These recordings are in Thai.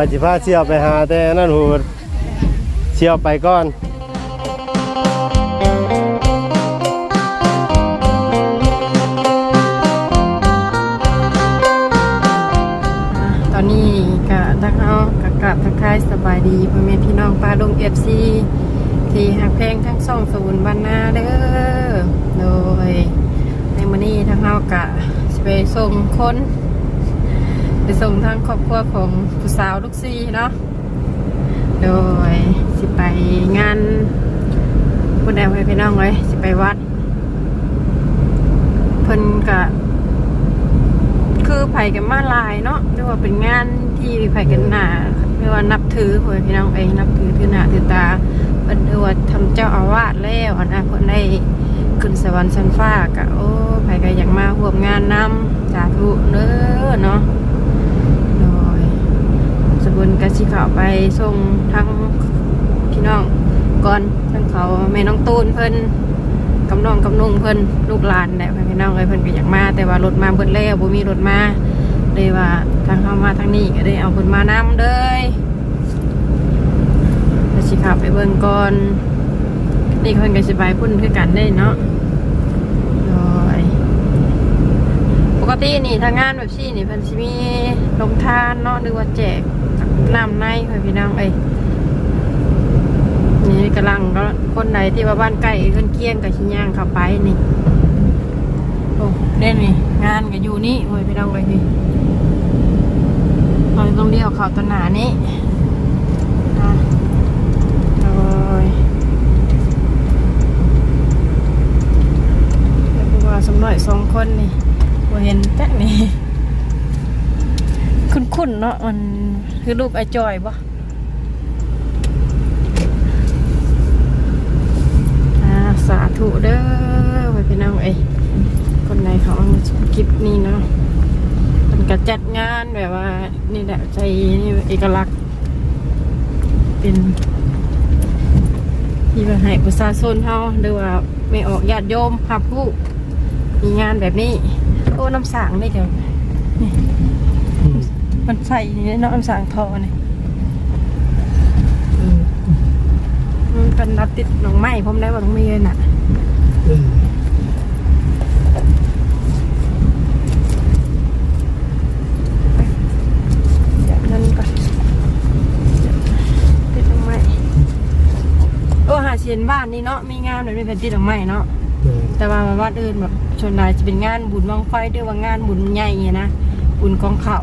ว่าสิพาเชี่ยวไปหาแต่นั่นหูเชี่ยวไปก่อนตอนนี้ก็ทักเอากะกลับทักทายสบายดีพ่อแม่พี่น้องป้าลุงเอฟซีที่หักเพงทั้งสองศูนย์บรรณาเด้อโดยในมื้อนี้ทักเอากะสิไปส่งคน ไปส่งทางครอบครัวของผู้สาวลูกซีเนาะโดยสิไปงานคุณแอมให้พี่น้องเลยสิไปวัด เพิ่นกะคือไผ่กันมาลายเนาะเรียกว่าเป็นงานที่ไผ่กันหนาเรียกว่านับถือพ่อพี่น้องเองนับถือถือหน้าถือตาเพิ่นเรียกว่าทำเจ้าอาวาสแล้วนะเพิ่นได้ขึ้นสวรรค์ชั้นฟ้ากะโอ้ไผ่ก็อยากมาร่วมงานนำสาธุเด้อเนาะ บุญกสิเขาไปส่งทั้งพี่น้องก่อนทั้งเขาแม่น้องตูนเพิ่นกำนองกำนุงเพิ่นลูกหลานแหละพี่น้องเอ้ยเพิ่นก็อยากมา แต่ว่ารถมาเบิดแล้วบ่มีรถมาเลยว่าทางเข้ามาทางนี้ก็ได้เอาเพิ่นมานํเด้ยแล้วสิขับไปเบิ่งก่อนนี่เพิ่นก็สิไปพุ่นคือกันได้เนาะโดยปกตินี่ทางงานแบบซี่นี่เพิ่นสิมีลงทานเนาะหรือว่าแจก น้ำในให้พี่น้องเอ้ยนี่กำลังก็คนไหนที่ว่าบ้านใกล้เพื่อนเคียงกับชิย่างเข้าไปนี่โอ้เด่นนี่งานก็อยู่นี่โอ้ยพี่น้องเลยพี่เราต้องเลี้ยวเขาตวหนานี้อะโอ้ยเดี๋ยวพูดว่าสำหน่อยสองคนนี่เห็นแจ๊กนี่ คุ้นๆเนาะมันคือรูปไอจอยปะอ่สาธุเด้อไว้พี่น้องเอ้ยคนไหนเขาเอามาชมคลิปนี้เนาะมันก็จัดงานแบบว่า นี่แหละใจนี่เอกลักษณ์ เป็นที่มาให้ประชาชนเฮาหรือว่าไม่ออกญาติโยมหับผู้มีงานแบบนี้ โอ้น้ำสางนี่เดี๋ยวนี่ มันใส่นี่เนาะน้ำสางทอนี่มันเป็นนัดติดหนองไม้ผมได้ว่าต้องมีเลยน่ะแบบนั้นก่อนติดหนองไม้โอ้หาเชียนบ้านนี่เนาะมีงานแบบนี้เป็นติดหนองไม้เนาะแต่ว่ามาวัดอื่นแบบชนนายจะเป็นงานบุญบังไฟด้วยว่างานบุญใหญ่เงี้ยนะบุญกองเขา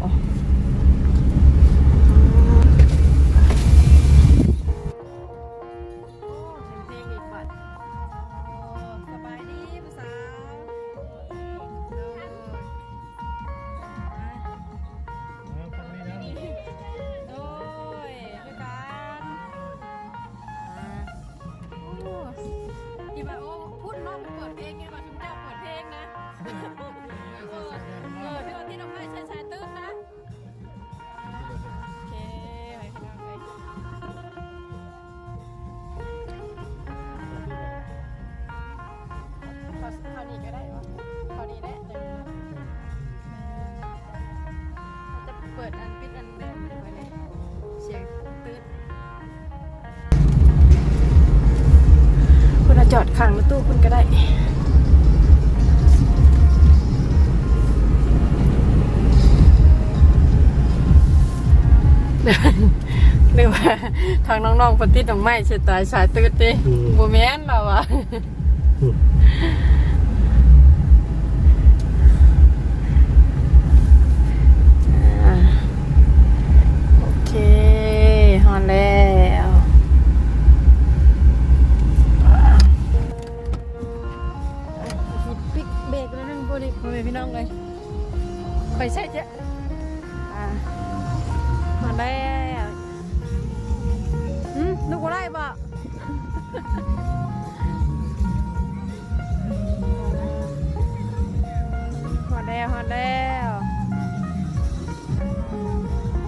ดอันปิดอันเดิมไปเลยเสียงตื้นคุณอาจอดขังรถตู้คุณก็ได้หรือว่าทางน้องๆปฏิดของไม้เสียตายสายตืดดิอืมบูแมนเราอะ แล้วหืมลูกอะไรบ่ฮอดแล้วฮอดแล้ว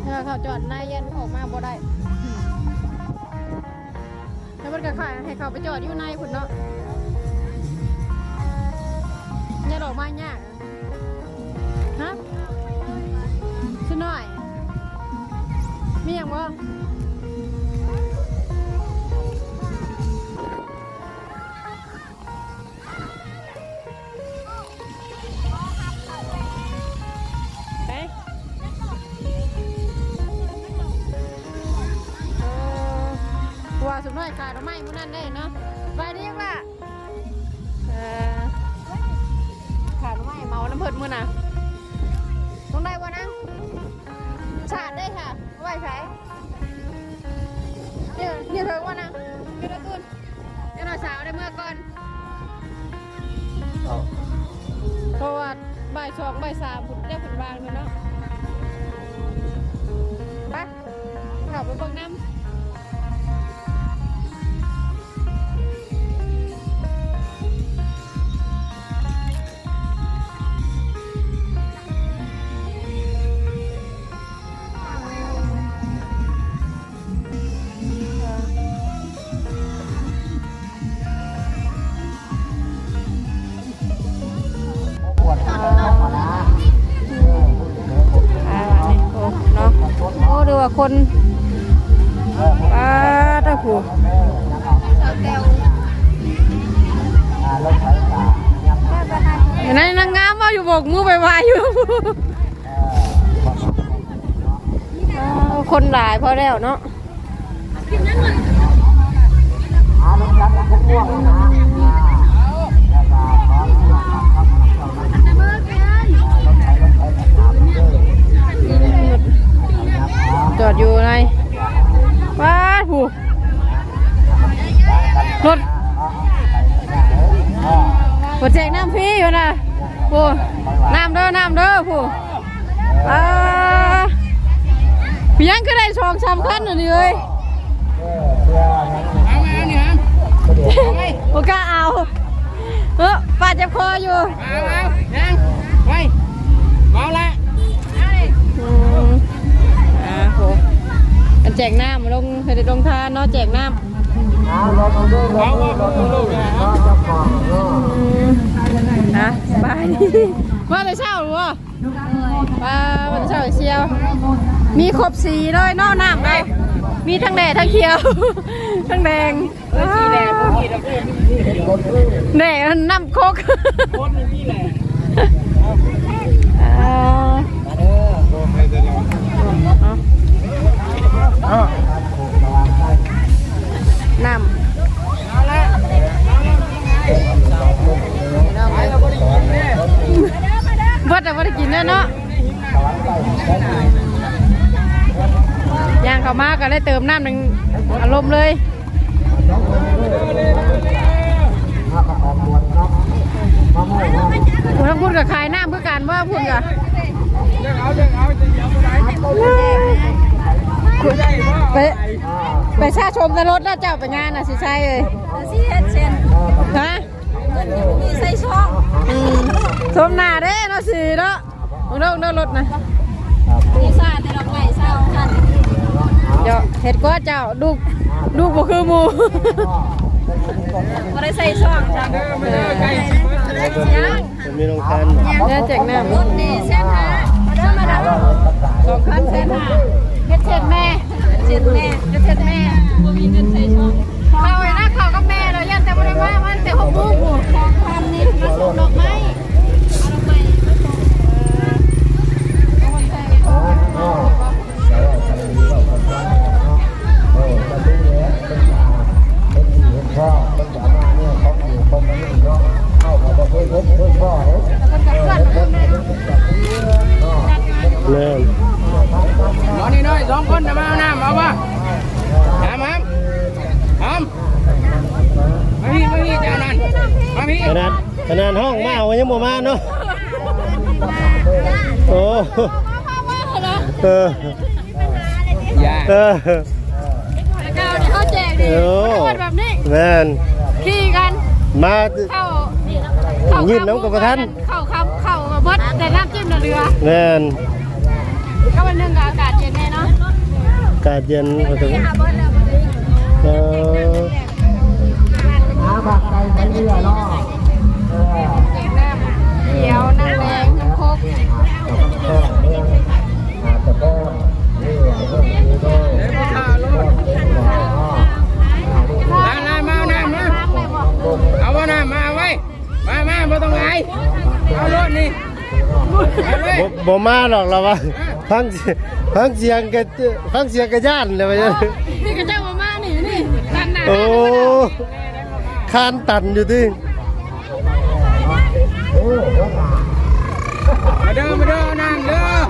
ถ้าเขาจอดในเย็นออกมาบ่ได้แล้วมันก็ขายให้เขาไปจอดอยู่ในพุ่นเนาะดอกไม้ยากฮะชุดหน่อย มีอย่างว่าไปเออว่าสุดน้อยขายดอกไม้มื้อนั้นได้เนาะไปเรียกว่าเออขายดอกไม้เมาน้ำเพิ่นมื้อน่ะต้องได้บ่นะ ชาดได้ค่ะเอาไว้ใช้เดี๋ยวเดี๋ยวเถิงว่านะเดี๋ยวนะตุนเดี๋ยวหน่อยสาวได้เมื่อก่อนเพราะว่าบ่ายสองบ่ายสามผมได้ผลบางเลยเนาะไปขับไปเบิ่งน้ำ โอ้ดูว่าคนป้าตะผูเห็นไหมนางงามว่าอยู่บกมือไปวายอยู่ คนหลายพอแล้วเนาะ จอดอยู่ในว้าผูรถรถแจกน้ำฟรีอยู่นะผูน้ำเด้อน้ำเด้อผูอ่าพี่ยังก็ได้ชองชามขั้นหน่อยดิเอ้ยโอกล้าเอาเออป้าเจ็บคออยู่เอาเอายังไปเมาละ แจกน้ำลงเฮดลงทานเนาะแจกน้ำเอาว่าคุณลูกนะอืมนะบายมาแต่เช้าหรือวะมามาแต่เช้าเชียว มีครบสีเลยเนอกน้ำเลยมีทั้งแดงทั้งเขียว ทั้งแดงแดงแดงน้ำโคกอ่า เอา น้ำเอาละเบิดแต่ว่าได้กินเนาะย่างเขามาก็ได้เติมน้ำหนึ่งอารมณ์เลยคุณต้องพูดกับใครน้ำเพื่อการว่าพูดกับ ไปไหนไปไปชาชมในรถแล้วเจ้าไปงานน่ะสิใช่เลยสิเฮ็ดเช่นฮะเงินอยู่นี่ใส่ช่องอืมชมหน้าเด้เนาะสิเนาะมึงเด้อมึงเด้อรถนะนี่ซ่าแต่ดอกไม้เศร้ากันเดี๋ยวเห็ดก็เจ้าลูกลูกบ่คือหมูบ่ได้ใส่ช่องจ้ะไม่ได้ใกล้สิเบิดเลยจะมีโรงทานบ่เนี่ยแจกน้ำรถนี่เส้นหาธ แมนขี่กันมาเข้ายืนน้ำกับกระทันเข้าเข้าเข้าบดแต่น้ำจิ้มเรือแม่นก็วันนึงกับอากาศเย็นแน่เนาะอากาศเย็นพอถึงเออน้ำบักไปใส่เรือล่อเขียวน้ำแดงน้ำโคกแต่ก็นี่ก็ มาไว้ มามาไม่ต้องไงเอารถนี่บ่บมาหรอกเราว่าฟังเสีงฟังเสียงกันฟังเสียงกันย่านเลยว่าจังนี่กระเจ้ามามานี่นี่ตัานหนาโอ้คานตันอยู่ดิมาเด้อมาเด้อนางเด้อม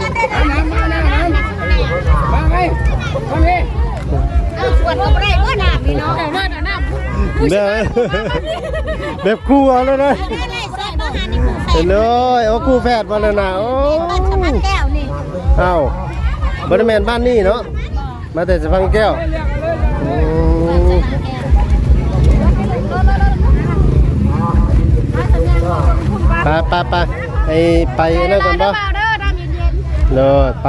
น้ำน้ำมาน้ำน้ำมาไปมาไป เอาขวดก็บ่ได้บ่น้ำพี่น้องแต่ว่าหน้าเด้อแบบครูเอาแล้วนะได้ได้ใส่บ่หานี่ผู้ใส่เห็นเลยเอาครูแฝดมาแล้วนะโอ้ต้นสะพันแก้วนี่เอ้าบ่ได้แม่นบ้านนี้เนาะมาแต่สะพังแก้วอืมไปไปไปไอไปนั่นก่อนบ่เด้อน้ำเย็นเลยไป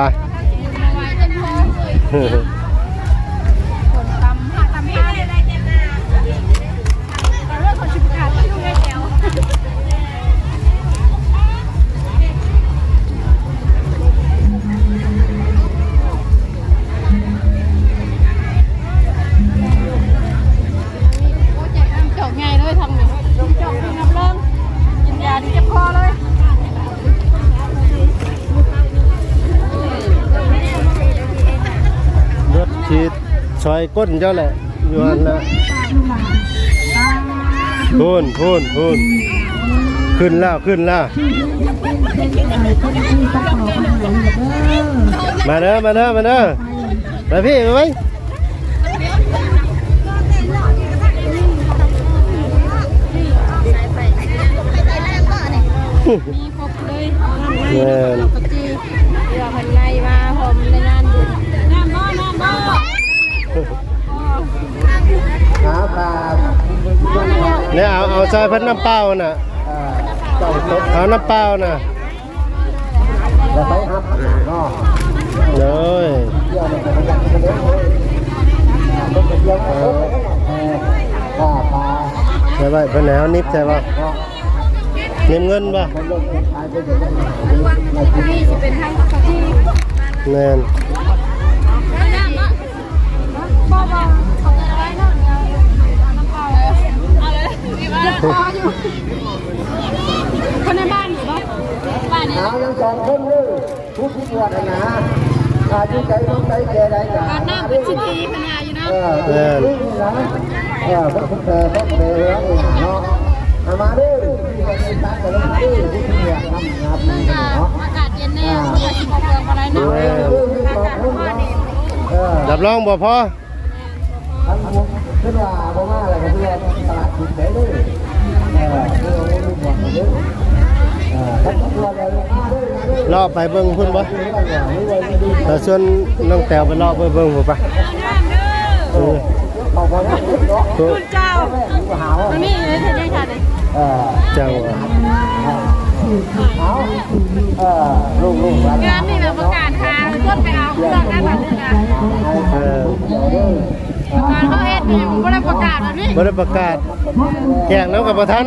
ก้นเจ้าแหละอยู่อันนะพูนพูนพูนขึ้นแล้วขึ้นแล้วมาเด้อมาเด้อมาเด้อมาพี่มาไหมมีครบเลย เนี่ยเอาเอาซอยพัดน้ำเปล่าน่ะเอาน้ำเปล่าน่ะเลยใช่ป่ะเพิ่นแล้วนิบใช่ป่ะนิบเงินป่ะนี่จะเป็นทางปกติแม่นน้ เจ็บคออยู่ คนในบ้านอยู่บ่บ้านนี่เอายังสองคนเลยผู้ที่ปวดนะอายุใจต้องใจแก่ได้จ้ะบ้านน้ำเป็นสิทีพญาอยู่นะเออเออนี่นะเออพวกคุณเอพวกเบลล์เนาะเอามาดิที่จะเนตัดกันแล้วดิที่ที่อากทำงานนี่เนะอากาศเย็นแน่เพื่อสิบ่เปลืองอะไรนะอากาศร้อนนี่เออรับรองบ่พอ ทั้งวงขึ้นว่าบ่มาอะไรกันเพื่อนตลาดถิ่นได้ด้วยเออเรื่องนี้มีหมดเลยเออทั้งตัวเลยมาด้วยมาด้วยรอไปเบิ่งพุ่นบ่นี่ว่าอย่างนี้เลยดีแต่ส่วนน้องแต้วไปรอไปเบิ่งพุ่นปะเออขอบคุณเนาะตัวเจ้าผู้หาว่ามันมีเลยเธอได้ค่ะเลยเออจังหวะ เอาเออลูกลูกร้านงานนี่แบบประกาศทางต้นไปเอาเครื่องได้แบบนึงอะเออการเขาเอ็ดอยู่ก็ได้ประกาศแบบนี้บ่ได้ประกาศแจกน้ำกับบ่ทัน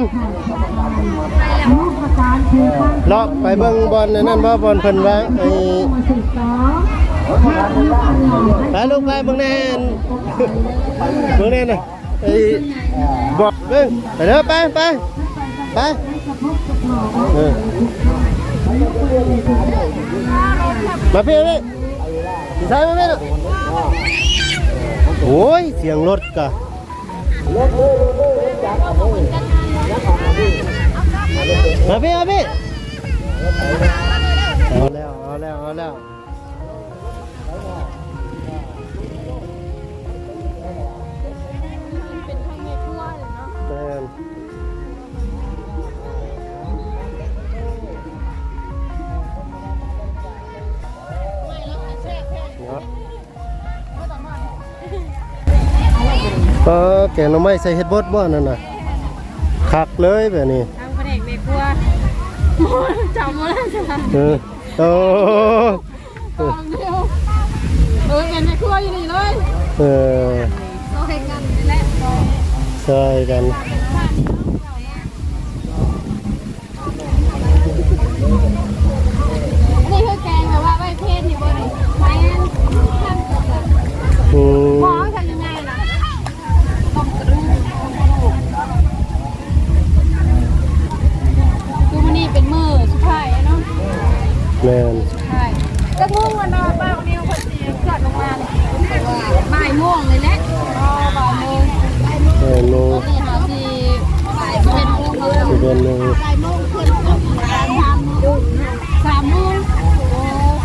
เลาะไปเบิ่งบอลนั่นบ่บอลเพิ่นว่าไอ้ไปลูกไปเบิ่งแน่นเบิ่งแน่น่ะไอ้บอกเบิ่งไปเด้อไปไปไป มาพี่พี่ใช่ไหมแม่น่ะโอ้ย เสียงรถกะมาพี่มาพี่เอาแล้ว เอาแล้ว เอาแล้วเป็นทางในครัวเลยเนาะ ก็แกงหน่อไม้ใส่เฮ็ดบดบ่นั่นน่ะคักเลยแบบนี้ทางแผนกในครัวจำมาแล้วใช่ไหมเออโอ้ตอนเดียวเออเป็นในครัวอยู่นี่เลยเออเราเห็นกันนี่แหละใช่กันอันนี้คือแกงแบบว่าใบเพศนี่บ่นี่แม่นทำกับแบบอืมหมอ แม่นใช่ก็ง่วงวันนอนบ้างนิ้วคนสีเกิดลงมาเนี่ยบ่ายโมงเลยแหละอ๋อบ่ายโมงแม่นโมงนี่หาสีบ่ายเป็นโมงเลยสิเป็นโมงบ่ายโมงขึ้นสามโมงสามโมงโอ้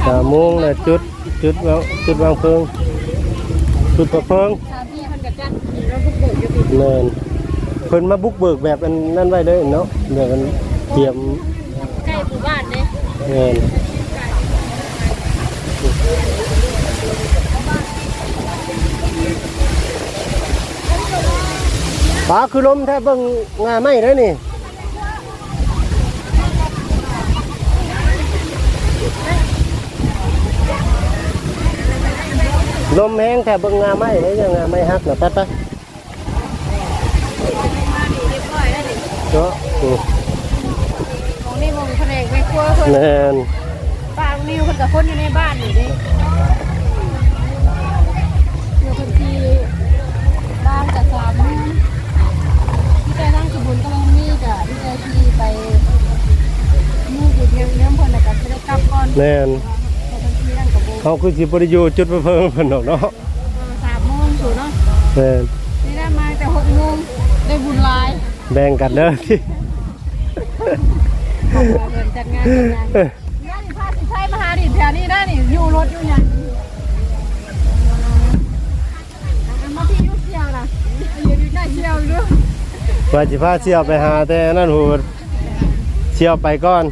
สามโมงแล้วจุดจุดวางจุดวางเพลิงจุดประเพลิงสามที่มันกับจันเราบุกเบิกอยู่ปีแม่นเพิ่นมาบุกเบิกแบบอันนั้นไว้เลยเนาะเดี๋ยวมันเตรียมใกล้หมู่บ้านเนี่ยแม่น ปลาคือลมแทบเบิ่งงาไม่ได้นี่ลมแห้งแทบเบิ่งงาไม่ได้ยังงาไม่ฮักนะแป๊บไปเนาะอืมของนี่มองแผนกไม่ครัวคนแน่นป้านิวคนกับคนอยู่ในบ้านนี่ดิ แน่นแต่คนที่นั่งกับโบเขาคือสิบริยูจุดประเพิ่งเพิ่นดอกเนาะสามโมงถูกเนาะแน่นนี่ได้มาแต่หกโมงได้บุญหลายแบ่งกันเด้อที่เพิ่นจัดงานจัดงานเอ้ยงานนี่พาสิใช้มาหาดิแถวนี้ได้นี่อยู่รถอยู่หยังอะมาที่อยุ่เชียวนะอยู่อยู่ได้เชียวอยู่ด้วยว่าสิพาเชี่ยวไปหาแต่นั่นหูเชี่ยวไปก่อน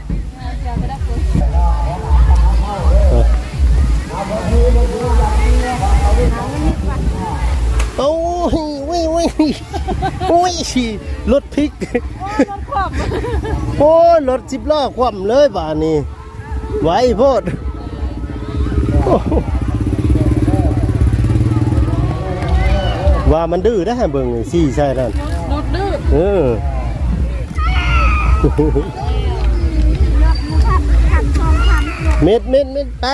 วิวิโอ้ยรถพลิกรถขวบโอ้ยรถสิบล้อคว่ำเลยบ้านนี้ไหวโพดโอ้โหว่ามันดื้อได้อเบิ่งนี่ซี่ใช่นั่นรถดื้อเออรถมูขับขับสองคันเม็ดเม็ดเม็ดไป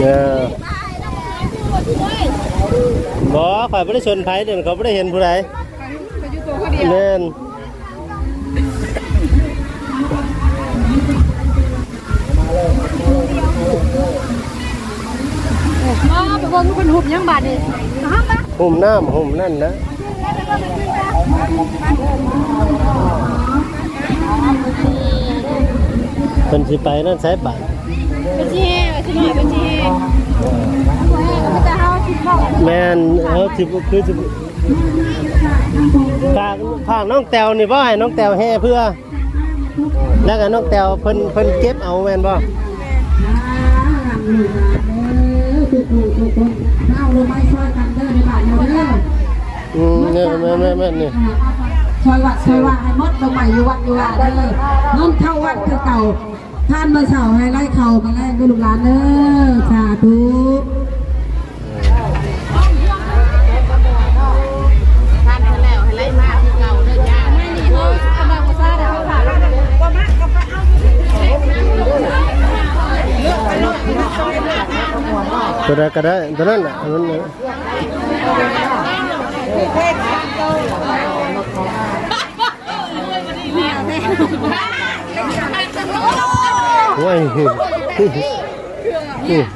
เออบ่ข่อยบ่ได้ชนไผเดี๋ยวเขาบ่ได้เห็นผู้ใดไปอยู่ตัวคนเดียวแม่นอ๋อไปเบิ่งคนหุบยังบาดนี่ฮะปะห่มน้ำห่มนั่นนะเพิ่นสิไปนั่นใช้บัตรไป ชี้ไปชี้หน่อยไปชี้ก็จะเฮาชิดบอกแม่นเออสิคือสิฝากฝากน้องแตวนี่บ่ให้น้องแตวแห่เพื่อ แล้วก็น้องแตวเพิ่นเพิ่นเก็บเอาแม่นบ่เอาลงไม้ช่วยกันเด้อในบ้านเราเด้ออืมเนี่ยแม่นแม่นแม่นนี่ช่วยวัดช่วยว่าให้มดลงไปอยู่วัดอยู่ว่าเด้อน้องเข้าวัดคือเก่า ท่านมาเสาให้ไล่เข่ามาแลกด้วยลูกหลานเด้อสาธุท่านแล้วให้ไล่มาที่เก่าเด้อย่าไม่นี่เฮากำลังบ่ซ่าเด้อค่ะก็มาก็มาเอาตัวใดก็ได้ตัวนั้นน่ะมันน่ะ โอ้ยนี่เ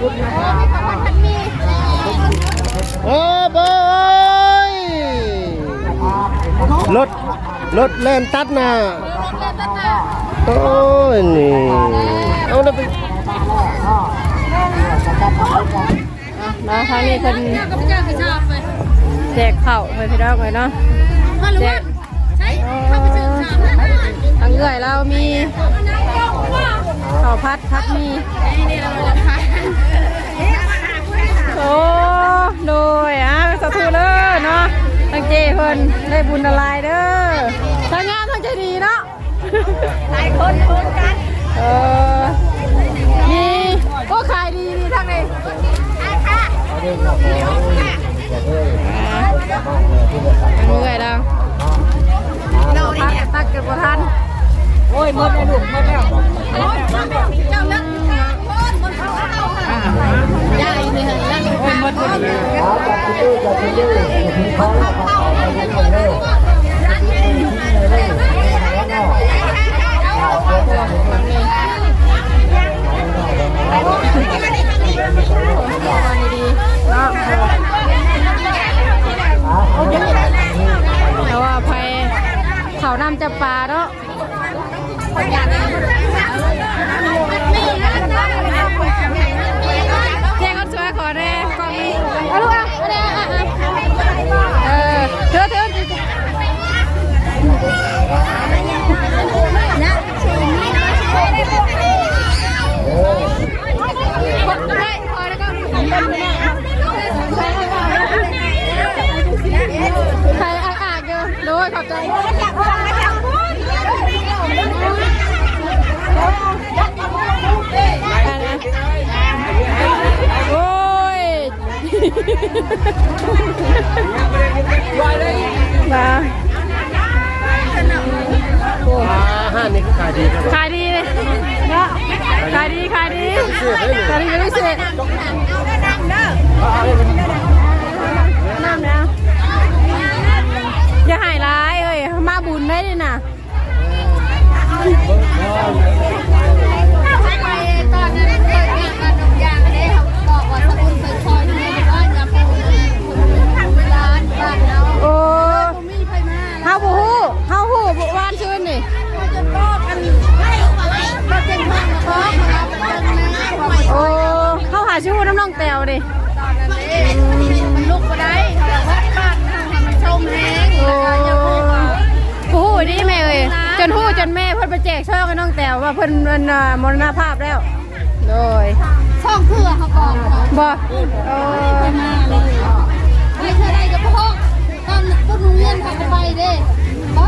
คุณนะข้าวผัดมีโอ้บอยรถรถแล่นตัดหน้าโอ้ยนี่เอาแล้ไปเนาะทางนี้เพิ่นกับเจ้าก็ชอบไปแจกข้าวให้พี่น้องเลยเนาะมารู้ว่าใช้ข้าวผัดชามนะทางเอื้อยเรามี ข้าวพัดพัดมีนี่เราจะทานโอ้โดยอะสาธุเด้อเนาะทางเจเพิ่นได้บุญละลายเด้อทางงานทางใจดีเนาะหลายคนโคนกันเออมีก็ขายดีดีทั้งนี้อาค่ะเมื่อยแล้วเราพักตักกันบ่ทัน โอ้ยหมดแล้วลูกหมดแล้วเจ้านักโคนคนเขาเข้าค่ะใหญ่เลยค่ะโอ้ยหมดพอดีเอาจับที่จับที่ที่เขาเขาเลยเนาแต่ว่าไปเขานำจะปลาเนาะ เจ๊ก็ช่วยขอแน่กล้องนี้เอาลูกอะเออะอะเออเธอเธอได้พอแล้วก็ใครอ่างอยู่โดยขอบใจ โอ้ยมาอาห้านี่ก็ขายดีครับขายดีเลยเนาะขายดีขายดีขายดีเป็นพิเศษน้ำแล้วอย่าหายร้ายเอ้ยมาบุญได้ดิน่ะไปตอนนั้นเคยมีขนมยางได้เขาบอกว่าสกุลยนย โอ้มีไฟมาเฮาบูฮู้เฮาฮู้บุวานชื่นนี่เขาจะป้อกันให้มาเป็นพันท้องมาเป็นนะโอ้เฮาหาชื่อน้ำน้องแตวดิตอนนั้นเองมันลุกมาได้เขาบอกว่าบ้านมันชมแห้งโอ้แล้วก็ยังพูดว่าฮู้ดีแม่เอ้ย จนฮู้จนแม่เพิ่นไปแจกช่องให้น้องแตวว่าเพิ่นมันอ่ามรณภาพแล้ว โดยช่องเพื่อเขาบอกเขาบ่โอ้ไปมาเลยไม่เคยได้กับพ่อตอนพวกหนูเรียนเขาก็ไปเด้บ่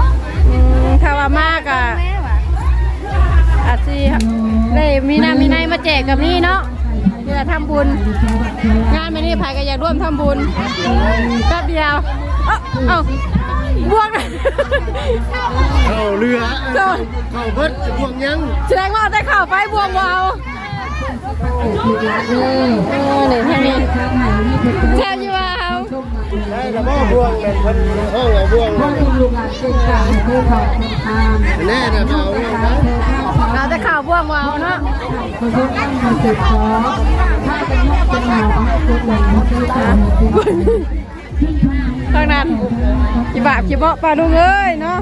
อืมถ้าว่ามากอะแม่ว่ะอาจสิได้มีน้ำมีในมาแจกกับนี่เนาะเวลาทำบุญ งานไม่นี่ไผก็อยากร่วมทำบุญแป๊บเดียว เอ้าเอ้า บวกนะเข้าเรือโดนเข้าเบิดพวกยังแสดงว่าได้ข่าวไปบวกวาวโอ้นี่ทางนี้แช่อยู่ว่าเอาได้แล้วบ่พวงนั่นเพิ่นห้องเอาพวงนั่นแน่น่ะเอาเรื่องนะเราได้ข่าวบวกวาวเนาะ ทางนั้นกี่บาทกี่เบาะปลาลุงเอ้ยเนาะ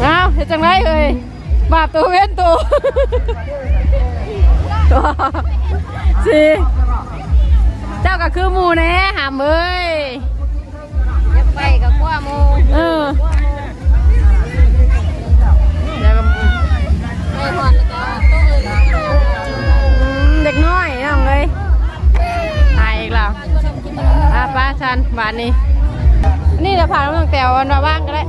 เอาเฮ็ดจังไรเอ้ยบาปตัวเว้นตัวตัวสิเจ้าก็คือหมูแน่หามเอ้ยจะไปกับกว่าโมเออเดี๋ยวก็ไม่พอแล้วก็ตัวอื่นอืมเด็กน้อยน้องเลย ป้าชันบานนี้ นี่จะผ่านน้องแตววันมาบ้างก็ได้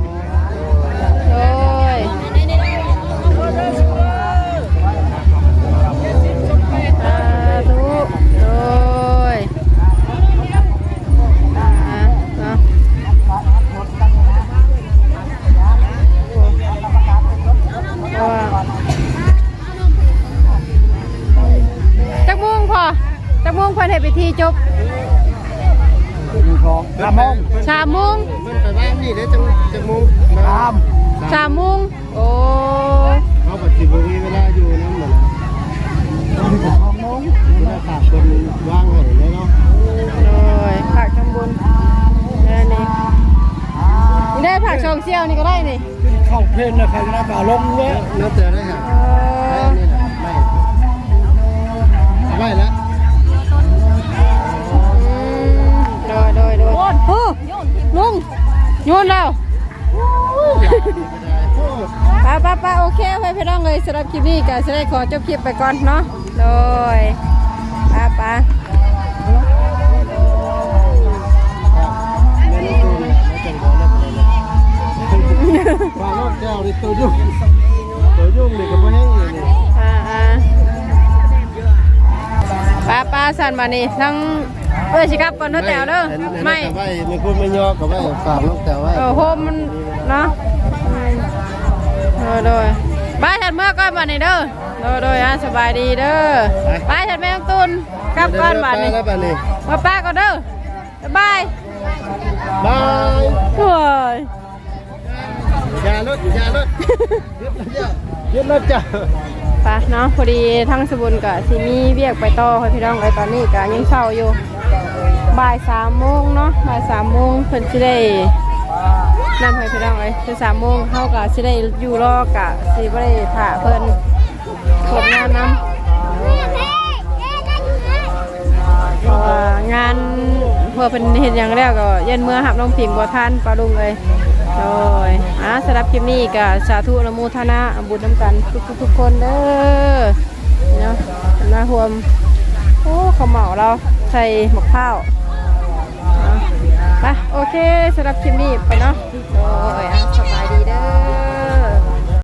สำหรับคลิปนี้ก็จะได้ขอจบคลิปไปก่อนเนาะโดยป้าป้าแม่ลูกตูนเนี่ยไม่จังหวะแล้วเป็นไรเลยปลาลอกแก้วนี่ตัวยุ่งตัวยุ่งนี่ก็บ่แห้งอยู่นี่อ่าอ่าป้าป้าสันมานี่ทั้งเอ้ยสิครับก่อนเท่าแถวเด้อไม่กับไว้มีคนไม่ยอกับไว้ฝากลอกแต่ไว้เออโฮมมันเนาะเออโดยบ้านฉัน เมื่อก่อนมานี่เด้อโดยโดยอะสบายดีเด้อบ้านฉันแม่งตุนกลับก่อนบ้านนี้แล้วบ้านนี้มาป้าก่อนเด้อบ๊ายบายบายโอ้ยอย่ารถอย่ารถยึดรถจ้ะไปเนาะพอดีทั้งสบุนกับซีมีเวียกไปต่อให้พี่น้องไอ้ตอนนี้ก็ยังเช้าอยู่บ่ายสามโมงเนาะบ่ายสามโมงเพิ่นสิได้ นำให้พี่น้องไอ้คือสามโมงเข้าก็สิได้อยู่รอกะสิบ่ได้ถ่าเพิ่นเพิ่นงานน้ำเพราะว่างานเพื่อเป็นเห็นอย่างแรกก็เย็นเมื่อหับน้องพิมพ์บ่ทันปลาลุงเลยโดยอะสำหรับคลิปนี้ก็สาธุนุโมทนาบุญน้ำกันทุกทุกคนเด้อเนาะนะรวมโอ้ข้าเหมาเราใส่หมกข้าวไปโอเคสำหรับคลิปนี้ไปเนาะ 哎呀！